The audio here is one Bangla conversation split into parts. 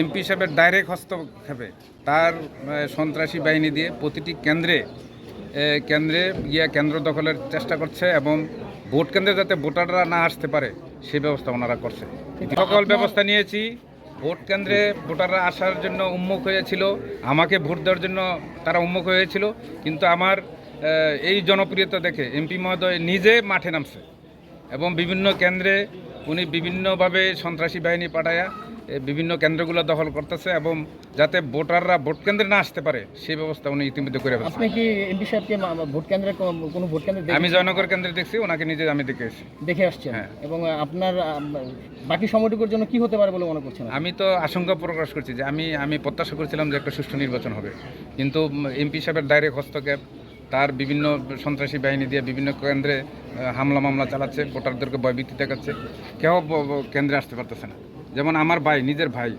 এমপি সাহেবের ডাইরেক্ট হস্তক্ষেপে তার সন্ত্রাসী বাহিনী দিয়ে প্রতিটি কেন্দ্রে কেন্দ্রে গিয়া কেন্দ্র দখলের চেষ্টা করছে এবং ভোট কেন্দ্রে যাতে ভোটাররা না আসতে পারে সেই ব্যবস্থা ওনারা করছে। সকল ব্যবস্থা নিয়েছি ভোট কেন্দ্রে ভোটাররা আসার জন্য উন্মুখ হয়েছিল আমাকে ভোট দেওয়ার জন্য তারা উন্মুখ হয়েছিল কিন্তু আমার এই জনপ্রিয়তা দেখে এমপি মহোদয় নিজে মাঠে নামছে এবং বিভিন্ন কেন্দ্রে উনি বিভিন্নভাবে সন্ত্রাসী বাহিনী পাঠায়া বিভিন্ন কেন্দ্রগুলো দখল করতেছে এবং যাতে ভোটাররা ভোট কেন্দ্রে না আসতে পারে সেই ব্যবস্থা উনি ইতিমধ্যে করে আপনি কি এমপি সাহেবকে ভোট কেন্দ্রে কোনো- ভোট কেন্দ্রে আমি জয়নগর কেন্দ্রে দেখছি ওনাকে নিজে আমি দেখে এসেছি। দেখে আসছেন? হ্যাঁ। এবং আপনার বাকি সময়টুকুর জন্য কি হতে পারে বলে মনে করছেন আমি তো আশঙ্কা প্রকাশ করছি যে আমি আমি প্রত্যাশা করছিলাম যে একটা সুষ্ঠু নির্বাচন হবে। কিন্তু এমপি সাহেবের ডাইরেক্ট হস্তক্ষেপ তার বিভিন্ন সন্ত্রাসী বাহিনী দিয়ে বিভিন্ন কেন্দ্রে হামলা মামলা চালাচ্ছে ভোটারদেরকে ভয়ভীতি দেখাচ্ছে কেউ কেন্দ্রে আসতে পারতেছে না। যেমন আমার ভাই নিজের ভাই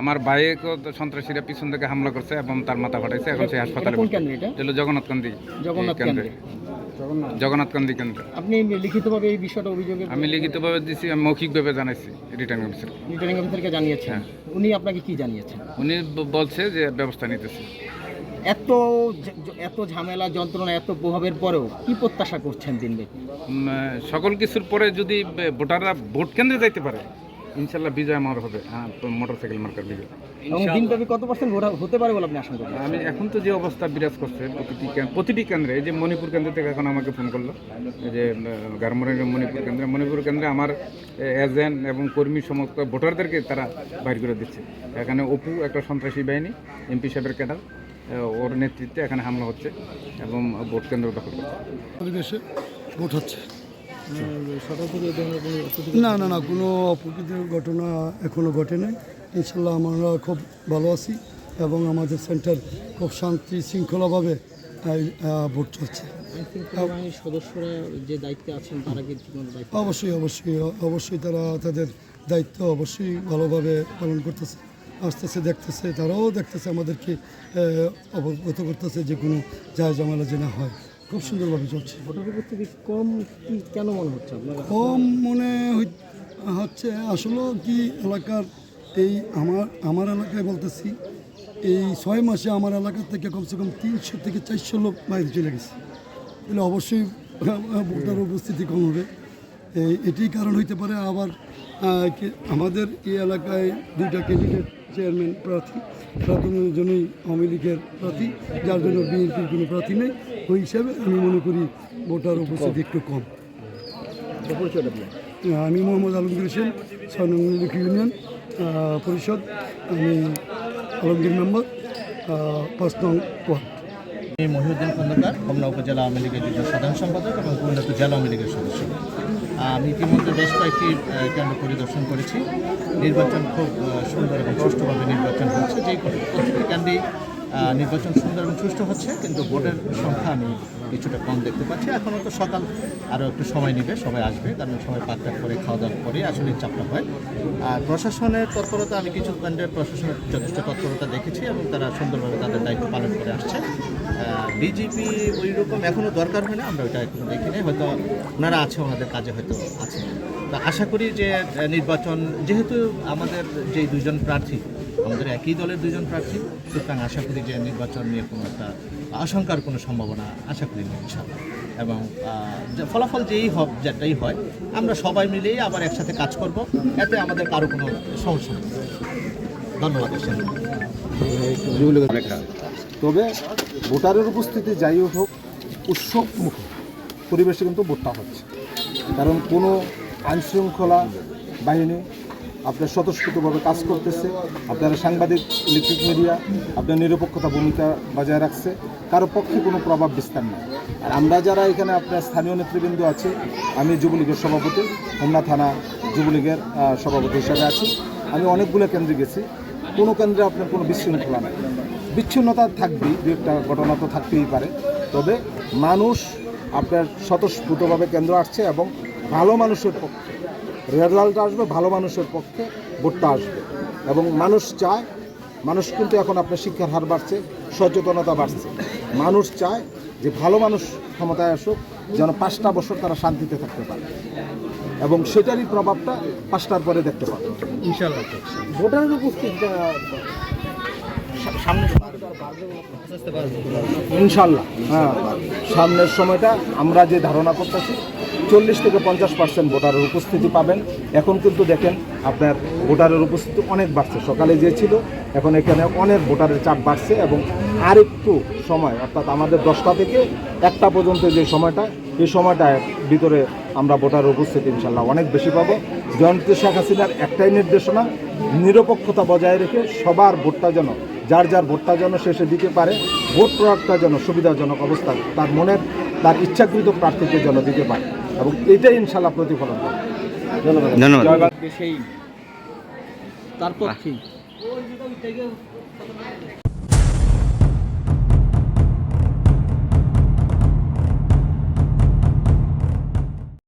আমার ভাইকেও তো সন্ত্রাসীরা পিছন থেকে হামলা করছে এবং তার মাথা ফাটাইছে এখন সেই হাসপাতালে এটা? জগন্নাথ কান্দি কেন্দ্রে। জগন্নাথ। কান্দি কেন্দ্র। আপনি লিখিতভাবে এই বিষয়টা অভিযোগের আমি লিখিতভাবে দিছি আমি মৌখিকভাবে জানাইছি রিটার্নিং অফিসার রিটার্নিং অফিসারকে জানিয়েছেন। হ্যাঁ। উনি আপনাকে কি জানিয়েছেন? উনি বলছে যে ব্যবস্থা নিতেছে। এত এত ঝামেলা যন্ত্রণা এত প্রভাবের পরেও কি প্রত্যাশা করছেন দিনব্যাপী সকল কিছুর পরে যদি ভোটাররা ভোট কেন্দ্রে যাইতে পারে ইনশাল্লাহ বিজয় আমার হবে হ্যাঁ মোটর সাইকেল মার্কার বিজয়। এবং দিনব্যাপী কত পার্সেন্ট ভোট হতে পারে বলে আপনি করেন আমি এখন তো যে অবস্থা বিরাজ করছে প্রতিটি প্রতিটি কেন্দ্রে এই যে মণিপুর কেন্দ্র থেকে এখন আমাকে ফোন করল এই যে গারমোরের মণিপুর কেন্দ্রে মণিপুর কেন্দ্রে আমার এজেন্ট এবং কর্মী সমস্ত ভোটারদেরকে তারা বাইর করে দিচ্ছে। এখানে অপু একটা সন্ত্রাসী বাহিনী এমপি সাহেবের ক্যাডার ওর নেতৃত্বে এখানে হামলা হচ্ছে এবং ভোট কেন্দ্র দখল করছে। পরিবেশে ভোট হচ্ছে। না না না কোনো অপ্রকৃতির ঘটনা এখনও ঘটে নাই ইনশাল্লাহ আমরা খুব ভালো আছি এবং আমাদের সেন্টার খুব শান্তি শৃঙ্খলাভাবে ভোট চলছে। সদস্যরা যে দায়িত্বে আছেন তারা কি অবশ্যই অবশ্যই অবশ্যই তারা তাদের দায়িত্ব অবশ্যই ভালোভাবে পালন করতেছে। আসতেছে দেখতেছে তারাও দেখতেছে আমাদেরকে অবগত করতেছে যে কোনো যায় জামালা যে না হয়। খুব সুন্দরভাবে চলছে। উপর থেকে কম কি কেন মনে হচ্ছে আপনার কম মনে হচ্ছে আসলে কি এলাকার এই আমার আমার এলাকায় বলতেছি এই ছয় মাসে আমার এলাকা থেকে কমসে কম তিনশো থেকে চারশো লোক বাইরে চলে গেছে। তাহলে অবশ্যই ভোটার উপস্থিতি কম হবে। এটি কারণ হইতে পারে আবার আমাদের এই এলাকায় দুইটা ক্যান্ডিডেট চেয়ারম্যান প্রার্থী তারা দুজনেই আওয়ামী লীগের প্রার্থী যার জন্য বিএনপির কোনো প্রার্থী নেই। ওই হিসাবে আমি মনে করি ভোটার উপস্থিতি একটু কম। আমি মোহাম্মদ আলমগীর হোসেন ছয় ইউনিয়ন পরিষদ। আমি আলমগীর মেম্বার পাঁচ নং ওয়ার্ড। আমি মহিউদ্দিন খন্দকার হোমনা উপজেলা আওয়ামী লীগের সাধারণ সম্পাদক এবং কুমিল্লা জেলা আওয়ামী লীগের সদস্য। আমি ইতিমধ্যে বেশ কয়েকটি কেন্দ্র পরিদর্শন করেছি। নির্বাচন খুব সুন্দর এবং সুষ্ঠুভাবে নির্বাচন হয়েছে যেই প্রতিটি কেন্দ্রেই নির্বাচন সুন্দর এবং সুষ্ঠু হচ্ছে, কিন্তু ভোটের সংখ্যা আমি কিছুটা কম দেখতে পাচ্ছি। এখনও তো সকাল আরও একটু সময় নেবে, সবাই আসবে, কারণ সবাই পাকটাক করে খাওয়া দাওয়া করে আসলে চাপটা হয়। আর প্রশাসনের তৎপরতা, আমি কিছু কেন্দ্রের প্রশাসনের যথেষ্ট তৎপরতা দেখেছি এবং তারা সুন্দরভাবে তাদের দায়িত্ব পালন করে আসছে। বিজেপি ওই রকম এখনও দরকার হয় না, আমরা ওইটা এখনও দেখি নাই, হয়তো ওনারা আছে, ওনাদের কাজে হয়তো আছে। তো আশা করি যে নির্বাচন, যেহেতু আমাদের যে দুজন প্রার্থী আমাদের একই দলের দুজন প্রার্থী। সুতরাং আশা করি যে নির্বাচন নিয়ে কোনো একটা আশঙ্কার কোনো সম্ভাবনা আশা করি না ইনশাল্লাহ এবং ফলাফল যেই হোক, যেটাই হয়, আমরা সবাই মিলেই আবার একসাথে কাজ করব। এতে আমাদের কারও কোনো সমস্যা নেই। ধন্যবাদ তবে ভোটারের উপস্থিতি যাই হোক উৎসব মুখ পরিবেশে কিন্তু ভোটটা হচ্ছে। কারণ কোনো আইনশৃঙ্খলা বাহিনী আপনার স্বতঃস্ফূর্তভাবে কাজ করতেছে, আপনারা সাংবাদিক, ইলেকট্রিক মিডিয়া, আপনার নিরপেক্ষতা ভূমিকা বজায় রাখছে, কারও পক্ষে কোনো প্রভাব বিস্তার নেই। আর আমরা যারা এখানে আপনার স্থানীয় নেতৃবৃন্দ আছে, আমি যুবলীগের সভাপতি, হোমনা থানা যুবলীগের সভাপতি হিসাবে আছি। আমি অনেকগুলো কেন্দ্রে গেছি, কোনো কেন্দ্রে আপনার কোনো বিশৃঙ্খলা নাই। বিচ্ছিন্নতা থাকবেই, দু একটা ঘটনা তো থাকতেই পারে। তবে মানুষ আপনার স্বতঃস্ফূর্তভাবে কেন্দ্র আসছে এবং ভালো মানুষের পক্ষে রেজাল্ট আসবে ভালো মানুষের পক্ষে ভোটটা আসবে। এবং মানুষ চায় মানুষ কিন্তু এখন আপনার শিক্ষার হার বাড়ছে সচেতনতা বাড়ছে। মানুষ চায় যে ভালো মানুষ ক্ষমতায় আসুক যেন পাঁচটা বছর তারা শান্তিতে থাকতে পারে। এবং সেটারই প্রভাবটা পাঁচটার পরে দেখতে ইনশাল্লাহ ভোটারের উপস্থিতিটা সামনে ইনশাল্লাহ হ্যাঁ সামনের সময়টা আমরা যে ধারণা করতেছি চল্লিশ থেকে পঞ্চাশ পার্সেন্ট ভোটারের উপস্থিতি পাবেন। এখন কিন্তু দেখেন, আপনার ভোটারের উপস্থিতি অনেক বাড়ছে। সকালে যে ছিল, এখন এখানে অনেক ভোটারের চাপ বাড়ছে এবং আরেকটু সময়, অর্থাৎ আমাদের দশটা থেকে একটা পর্যন্ত যে সময়টা, এই সময়টার ভিতরে আমরা ভোটারের উপস্থিতি ইনশাল্লাহ অনেক বেশি পাবো। জয়ন্ত শেখ হাসিনার একটাই নির্দেশনা, নিরপেক্ষতা বজায় রেখে সবার ভোটটা যেন, যার যার ভোটটা যেন শেষে দিতে পারে, ভোট প্রয়োগটা যেন সুবিধাজনক অবস্থা, তার মনের, তার ইচ্ছাকৃত প্রার্থীকে যেন দিতে পারে। এবং এটাই ইনশাল্লাহ প্রতিফলন হবে সেই তারপর কি?